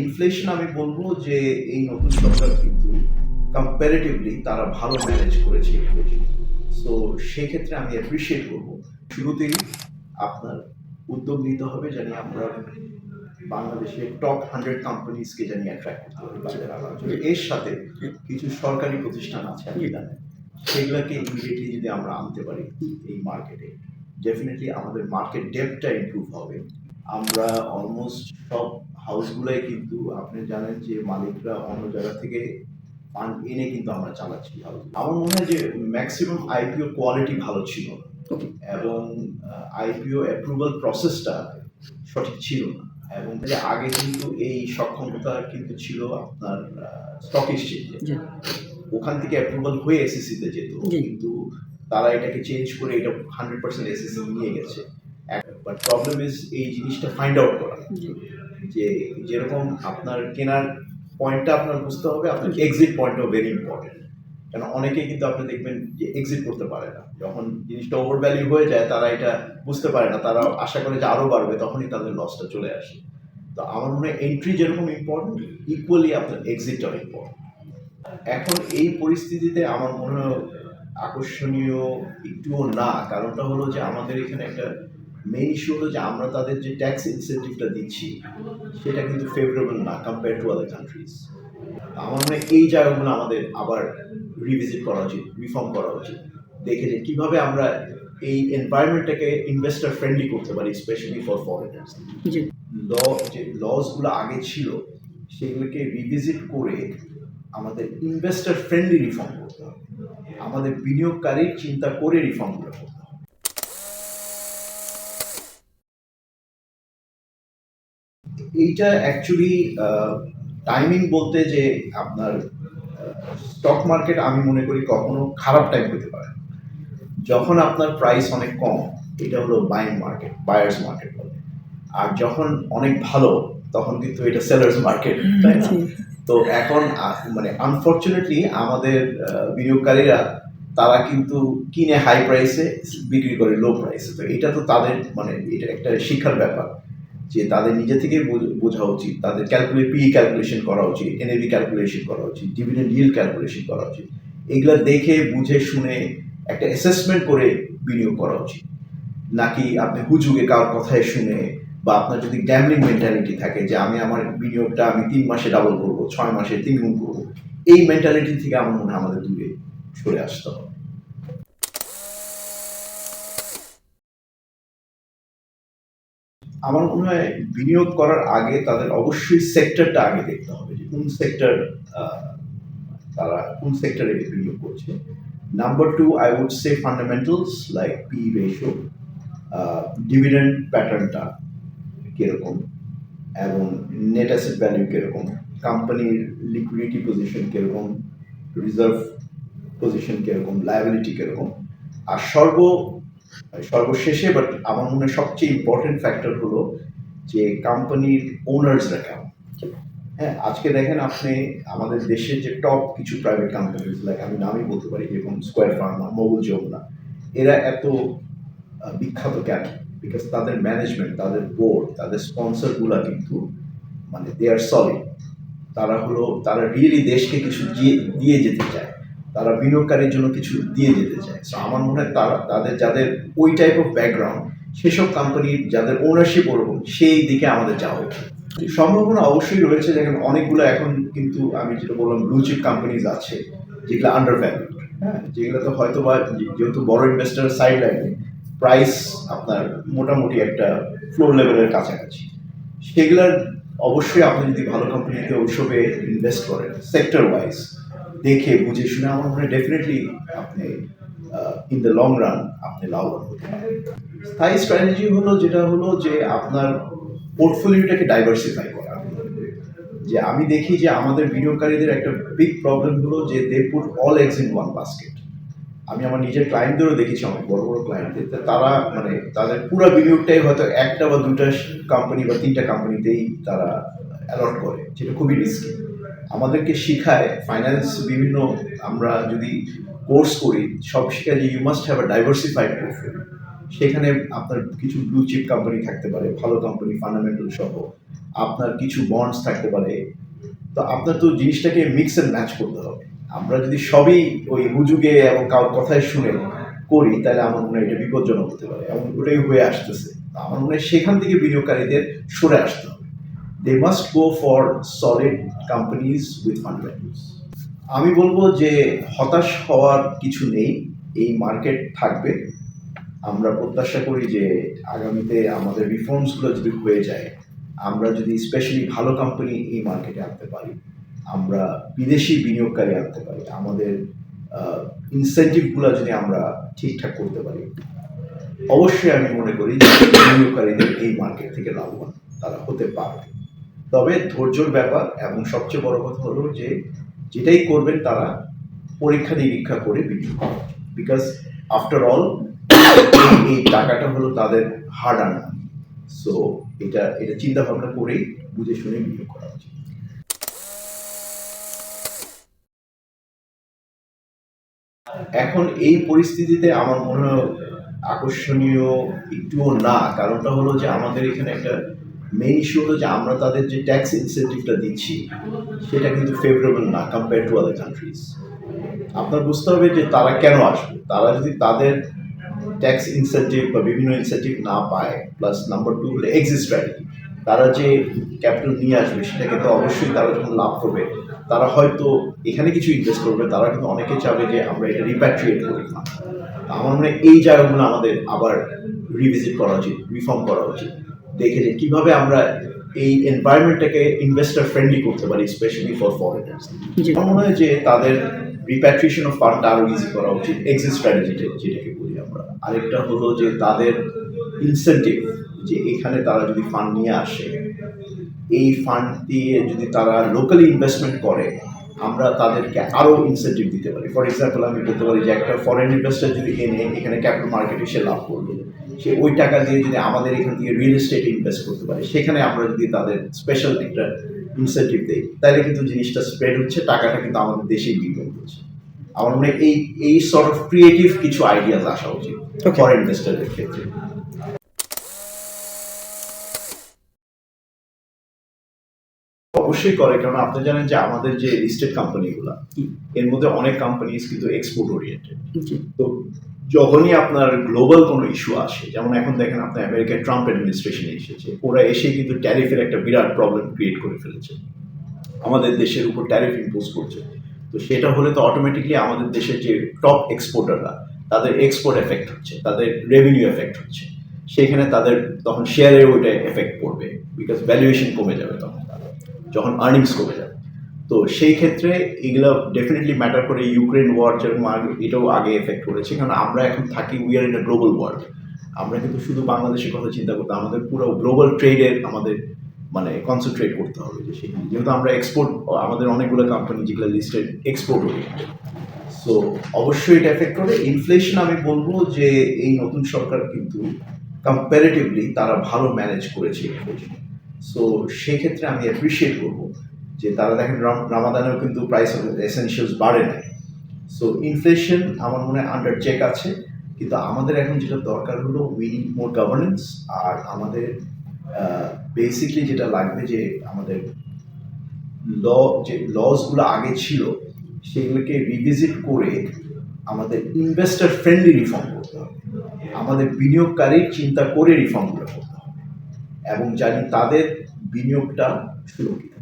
Inflation আমি বলব যে এই নতুন সরকার কিন্তু কম্পারেটিভলি তারা ভালো ম্যানেজ করেছে সো সেক্ষেত্রে আমি অ্যাপ্রিসিয়েট করব। শুরুতেই আপনার উদ্যোগ নিতে হবে জানি আমরা বাংলাদেশের টপ হান্ড্রেড কোম্পানিজকে জানি অ্যাট্রাক্ট করতে হবে বাজারে আনার জন্য। এর সাথে কিছু সরকারি প্রতিষ্ঠান আছে জানেন সেগুলোকে ইমিডিয়েটলি যদি আমরা আনতে পারি এই মার্কেটে ডেফিনেটলি আমাদের মার্কেট ডেপটা ইমপ্রুভ হবে। আমরা অলমোস্ট সব হাউসগুলাই কিন্তু আপনি জানেন যে মালিকরা অন্য জায়গা থেকে ফান্ড এনে কিন্তু আমরা চালাচ্ছি হাউস আমার মনে হয় যে ম্যাক্সিমাম আইপিও কোয়ালিটি ভালো ছিল না। এবং আইপিও অ্যাপ্রুভাল প্রসেসটা সঠিক ছিল না। এবং আগে কিন্তু এই সক্ষমতা কিন্তু ছিল আপনার স্টক এক্সচেঞ্জে ওখান থেকে অ্যাপ্রুভাল হয়ে এসএসসি তে যেত। কিন্তু তারা এটাকে চেঞ্জ করে এটা হান্ড্রেড পার্সেন্ট এসএসসি নিয়ে গেছে। বাট প্রবলেম ইজ এই জিনিসটা ফাইন্ড আউট করা। যে যেরকম আপনার কেনার পয়েন্টটা আপনার বুঝতে হবে আপনার এক্সিট পয়েন্টটাও ভেরি ইম্পর্টেন্ট কেন অনেকেই কিন্তু আপনি দেখবেন যে এক্সিট করতে পারে না। যখন জিনিসটা ওভার ভ্যালু হয়ে যায় তারা এটা বুঝতে পারে না। তারা আশা করে যে আরও বাড়বে তখনই তাদের লসটা চলে আসে। তো আমার মনে হয় এন্ট্রি যেরকম ইম্পর্টেন্ট ইকুয়ালি আপনার এক্সিটটাও ইম্পর্টেন্ট এখন এই পরিস্থিতিতে আমার মনে হয় আকর্ষণীয় একটুও না। কারণটা হলো যে আমাদের এখানে একটা মেইন ইস্যু হলো যে আমরা তাদের যে ট্যাক্স ইনসেন্টিভটা দিচ্ছি সেটা কিন্তু ফেভারেবল না কম্পেয়ার টু আদার কান্ট্রিজ আমার মনে হয় এই জায়গাগুলো আমাদের আবার রিভিজিট করা উচিত রিফর্ম করা উচিত। দেখে যে কীভাবে আমরা এই এনভায়রনমেন্টটাকে ইনভেস্টার ফ্রেন্ডলি করতে পারি স্পেশালি ফর ফরেনার্স ল যে লসগুলো আগে ছিল সেগুলোকে রিভিজিট করে আমাদের ইনভেস্টার ফ্রেন্ডলি রিফর্ম করতে হবে। আমাদের বিনিয়োগকারীর চিন্তা করে রিফর্মগুলো এইটা অ্যাকচুয়ালি টাইমিং বলতে যে আপনার স্টক মার্কেট আমি মনে করি কখনো খারাপ টাইম হতে পারে। যখন আপনার প্রাইস অনেক কম এটা হলো বাইং মার্কেট বায়ার্স মার্কেট বলে। আর যখন অনেক ভালো তখন কিন্তু এটা সেলার্স মার্কেট তাই না? তো এখন মানে আনফর্চুনেটলি আমাদের বিনিয়োগকারীরা তারা কিন্তু কিনে হাই প্রাইসে বিক্রি করে লো প্রাইসে তো এটা তো তাদের মানে এটা একটা শিক্ষার ব্যাপার। যে তাদের নিজে থেকে বোঝা উচিত, তাদের ক্যালকুলেট পি ক্যালকুলেশন করা উচিত এনএবি ক্যালকুলেশন করা উচিত ডিভিডেন্ড yield ক্যালকুলেশন করা উচিত, এগুলো দেখে, বুঝে, শুনে একটা অ্যাসেসমেন্ট করে বিনিয়োগ করা উচিত। নাকি আপনি হুজুগে কারোর কথায় শুনে বা আপনার যদি গ্যামলিং মেন্টালিটি থাকে যে আমি আমার বিনিয়োগটা আমি তিন মাসে ডাবল করব, ছয় মাসে তিন গুণ করব, এই মেন্টালিটি থেকে আমার মনে হয় আমাদের দূরে সরে আসতে হবে। আমার মনে হয় বিনিয়োগ করার আগে তাদের অবশ্যই সেক্টরটা আগে দেখতে হবে যে কোন সেক্টর তারা কোন সেক্টরে বিনিয়োগ করছে। Number two I would say fundamentals like P ratio dividend প্যাটার্নটা কীরকম এবং নেট অ্যাসেট ভ্যালু কীরকম কোম্পানির লিকুইডিটি পজিশন কীরকম রিজার্ভ পজিশন কীরকম লায়াবিলিটি কীরকম। আর সর্ব সর্বশেষে বাট আমার মনে সবচেয়ে ইম্পর্টেন্ট ফ্যাক্টর হলো যে কোম্পানির ওনার্সরা কেমন? হ্যাঁ আজকে দেখেন আপনি আমাদের দেশের যে টপ কিছু প্রাইভেট কোম্পানিজ লাইক আমি নামই বলতে পারি যেরকম স্কোয়ার ফার্মা মোগল যমুনা এরা এত বিখ্যাত কেন? বিকজ তাদের ম্যানেজমেন্ট তাদের বোর্ড তাদের স্পন্সরগুলা কিন্তু মানে দে আর সলিড তারা হলো, তারা রিয়েলি দেশকে কিছু দিয়ে দিয়ে যেতে চায়। তারা বিনিয়োগকারীর জন্য কিছু দিয়ে যেতে চায়। সো আমার মনে হয় তারা, তাদের, যাদের ওই টাইপ অফ ব্যাকগ্রাউন্ড সেসব কোম্পানির যাদের ওনারশিপ ওরকম, সেই দিকে আমাদের যাওয়া উচিত। সম্ভাবনা অবশ্যই রয়েছে যেখানে অনেকগুলো এখন কিন্তু আমি যেটা বললাম ব্লু চিপ কোম্পানিজ আছে, যেগুলো আন্ডার ভ্যালু হ্যাঁ যেগুলো তো হয়তো বা যেহেতু বড় ইনভেস্টার সাইড লাইনে প্রাইস আপনার মোটামুটি একটা ফ্লোর লেভেলের কাছাকাছি। সেগুলার অবশ্যই আপনি যদি ভালো কোম্পানিতে ওইসবে ইনভেস্ট করেন সেক্টর ওয়াইজ দেখে, বুঝে শুনে আমার মনে ডেফিনেটলি আপনি ইন দ্য লং রান আপনি লাভবান হতে পারেন। স্ট্র্যাটেজি হলো, যেটা হলো যে আপনার পোর্টফোলিওটাকে ডাইভার্সিফাই করা। যে আমি দেখি যে আমাদের বিনিয়োগকারীদের একটা বিগ প্রবলেম হলো যে they put all eggs in one basket আমি আমার নিজের ক্লায়েন্টদেরও দেখেছি অনেক বড় বড় ক্লায়েন্টদের তারা মানে তাদের পুরো বিনিয়োগটাই হয়তো একটা বা দুটা কোম্পানি বা তিনটা কোম্পানিতেই তারা অ্যালট করে, যেটা খুবই রিস্কি আমাদেরকে শিখায় ফাইন্যান্স বিভিন্ন আমরা যদি কোর্স করি, সব শেখায় যে you must have a diversified portfolio সেখানে আপনার কিছু ব্লু চিপ কোম্পানি থাকতে পারে, ভালো কোম্পানি ফান্ডামেন্টাল সহ। আপনার কিছু বন্ডস থাকতে পারে। তো আপনার তো জিনিসটাকে মিক্স অ্যান্ড ম্যাচ করতে হবে। আমরা যদি সবই ওই হুজুগে এবং কারোর কথায় শুনে করি, তাহলে আমার মনে হয় এটা বিপজ্জনক হতে পারে। এবং ওটাই হয়ে আসতেছে। আমার মনে হয় সেখান থেকে বিনিয়োগকারীদের সরে আসতে হবে। They must go for solid companies with fundamentals আমি বলব যে হতাশ হওয়ার কিছু নেই, এই মার্কেট থাকবে। আমরা প্রত্যাশা করি যে আগামীতে আমাদের রিফর্মসগুলো যদি হয়ে যায়, আমরা যদি স্পেশালি ভালো কোম্পানি এই মার্কেটে আনতে পারি, আমরা বিদেশি বিনিয়োগকারী আনতে পারি, আমাদের ইনসেন্টিভগুলো যদি আমরা ঠিকঠাক করতে পারি। অবশ্যই আমি মনে করি যে বিনিয়োগকারীদের এই মার্কেট থেকে লাভবান তারা হতে পারবে। তবে ধৈর্যর ব্যাপার এবং সবচেয়ে বড় কথা হলো যে যেটাই করবেন তারা পরীক্ষা নিরীক্ষা করে বিনিয়োগ করা বিকজ আফটার অল এই টাকাটা হলো তাদের হার্ড আর্ন সো এটা এটা চিন্তা ভাবনা করেই বুঝে শুনে বিনিয়োগ করা উচিত। এখন এই পরিস্থিতিতে আমার মনে হয় আকর্ষণীয় একটুও না। কারণটা হলো যে আমাদের এখানে একটা মেইন ইস্যু হলো যে আমরা তাদের যে ট্যাক্স ইনসেন্টিভটা দিচ্ছি, সেটা কিন্তু ফেভারেবল না কম্পেয়ার টু আদার কান্ট্রিজ আপনার বুঝতে হবে যে তারা কেন আসবে? তারা যদি তাদের ট্যাক্স ইনসেন্টিভ বা বিভিন্ন ইনসেন্টিভ না পায় প্লাস নাম্বার টু হলো এক্সিট স্ট্র্যাটেজি তারা যে ক্যাপিটাল নিয়ে আসবে, সেটাকে তো অবশ্যই তারা যখন লাভ করবে, তারা হয়তো এখানে কিছু ইনভেস্ট করবে, তারা কিন্তু অনেকে চাবে যে আমরা এটা রিপ্যাট্রিয়েট করি। না আমার মনে হয় এই জায়গাগুলো আমাদের আবার রিভিজিট করা উচিত রিফর্ম করা উচিত। দেখে যে কীভাবে আমরা এই এনভায়রনমেন্টটাকে ইনভেস্টার ফ্রেন্ডলি করতে পারি স্পেশালি ফর ফরেনার্স। আমার মনে হয় যে তাদের রিপ্যাট্রিয়েশন অফ ফান্ড আরও ইজি করা উচিত এক্সিট স্ট্র্যাটেজি যেটাকে বলি আমরা। আরেকটা হলো যে তাদের ইনসেন্টিভ যে এখানে তারা যদি ফান্ড নিয়ে আসে এই ফান্ড দিয়ে যদি তারা লোকালি ইনভেস্টমেন্ট করে আমরা তাদেরকে আরও ইনসেন্টিভ দিতে পারি। ফর এক্সাম্পল আমি বলতে পারি যে একটা ফরেন ইনভেস্টার যদি এনে এখানে ক্যাপিটাল মার্কেটে সে লাভ করল সে ওই টাকা দিয়ে যদি আমাদের এখান থেকে রিয়েল এস্টেট ইনভেস্ট করতে পারে সেখানে আমরা যদি তাদের স্পেশাল একটা ইনসেন্টিভ দিই তাহলে কিন্তু জিনিসটা স্প্রেড হচ্ছে টাকাটা কিন্তু আমাদের দেশেই বিনিয়োগ হচ্ছে আমার মনে হয় এই এই সর্ট অফ ক্রিয়েটিভ কিছু আইডিয়াস আসা উচিত. ফরেন ইনভেস্টারদের ক্ষেত্রে অবশ্যই করে কারণ আপনি জানেন যে আমাদের যে লিস্টেড কোম্পানিগুলো এর মধ্যে অনেক কোম্পানিজ কিন্তু এক্সপোর্ট ওরিয়েন্টেড তো যখনই আপনার গ্লোবাল কোনো ইস্যু আসে যেমন এখন দেখেন আপনার আমেরিকার ট্রাম্প অ্যাডমিনিস্ট্রেশনে এসেছে ওরা এসে কিন্তু ট্যারিফের একটা বিরাট প্রবলেম ক্রিয়েট করে ফেলেছে। আমাদের দেশের উপর ট্যারিফ ইম্পোজ করছে। তো সেটা হলে তো অটোমেটিকলি আমাদের দেশের যে টপ এক্সপোর্টাররা তাদের এক্সপোর্ট এফেক্ট হচ্ছে তাদের রেভিনিউ এফেক্ট হচ্ছে। সেখানে তাদের তখন শেয়ারের ওইটা এফেক্ট পড়বে বিকজ ভ্যালুয়েশন কমে যাবে তখন। যখন আর্নিংস কমে যাবে তো সেই ক্ষেত্রে এগুলো ডেফিনেটলি ম্যাটার করে ইউক্রেন ওয়ার যেরকম আগে, এটাও আগে এফেক্ট করেছে। কারণ আমরা এখন থাকি we are in a global world আমরা কিন্তু শুধু বাংলাদেশের কথা চিন্তা করতে, আমাদের পুরো গ্লোবাল ট্রেডের আমাদের মানে কনসেন্ট্রেট করতে হবে যে সেখানে। যেহেতু আমরা এক্সপোর্ট আমাদের অনেকগুলো কোম্পানি যেগুলো লিস্টেড এক্সপোর্ট ওরিয়েন্টেড সো অবশ্যই এটা এফেক্ট করে। ইনফ্লেশন আমি বলব যে এই নতুন সরকার কিন্তু কম্পারেটিভলি তারা ভালো ম্যানেজ করেছে। ইনফ্লেশন সো সেক্ষেত্রে আমি অ্যাপ্রিসিয়েট করব যে তারা দেখেন রাম- রামাদানেও কিন্তু প্রাইস অফ এসেনশিয়ালস বাড়ে নাই। সো ইনফ্লেশন আমার মনে হয় আন্ডার চেক আছে, কিন্তু আমাদের এখন যেটা দরকার হলো উই মোর গভর্নেন্স আর আমাদের বেসিকলি যেটা লাগবে যে আমাদের ল যে লসগুলো আগে ছিল, সেগুলোকে রিভিজিট করে আমাদের ইনভেস্টার ফ্রেন্ডলি রিফর্ম করতে হবে। আমাদের বিনিয়োগকারী চিন্তা করে রিফর্মগুলো করতে হবে। এবং জানি তাদের বিনিয়োগটা সুরক্ষিত